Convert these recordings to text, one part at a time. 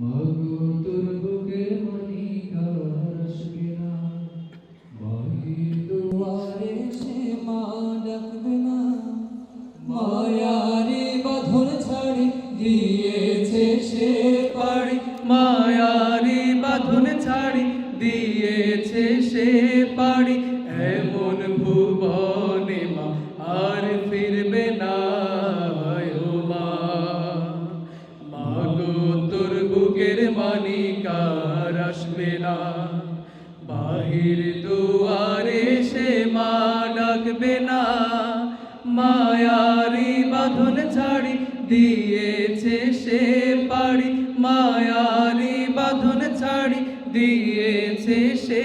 মাগো তোর বুকে মনিকার আসবে না মায়ের সে মা ডাকবে না। মায়ারে বাঁধন ছাড়ি, দিয়েছে সে পাড়ি। মায়ারি বাঁধন ছাড়ি, দিয়েছে সে পাড়ি। এমন মানিকার আসবে না। বাহির দুয়ারে সে মা ডাকবে না। মায়ারি বাঁধন ছাড়ি, দিয়েছে সে পাড়ি। মায়ারি বাঁধন ছাড়ি, দিয়েছে সে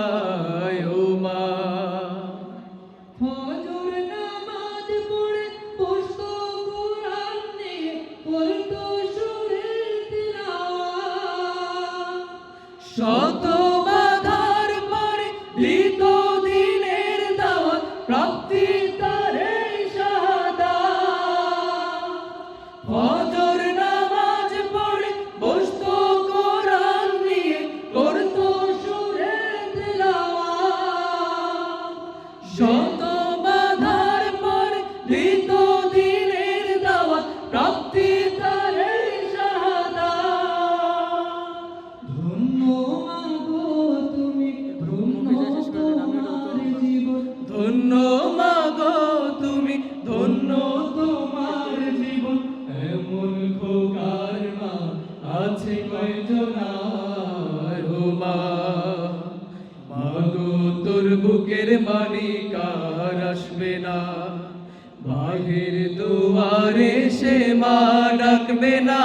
শত বাধার পরে দিত দিনের দাওয়াত, প্রাপ্তি তারে শাহাদা ফজর নামাজ পড়ে বসতো কোরআন নিয়ে করতো সুরে তেলাওয়াত। শত বাধার পর দিত বুকের মানিকার আসবে না? বাহির দুয়ারে সে মা ডাকবে না।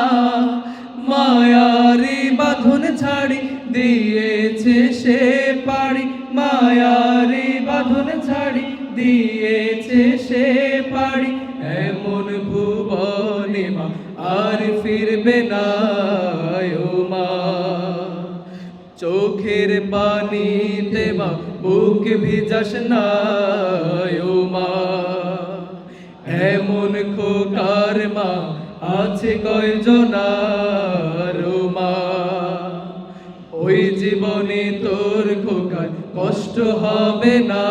মায়ারি বাঁধন ছাড়ি দিয়েছে সে পাড়ি। মায়ারি বাঁধন ছাড়ি দিয়েছে সে পাড়ি। এমন ভুবনে মা আর ফিরবে পানিতে মা, বুক ভিজাস না ও মা। এমন খোকার মা আছে কয়জনার মা। ওই জীবনে তোর খোকার কষ্ট হবে না।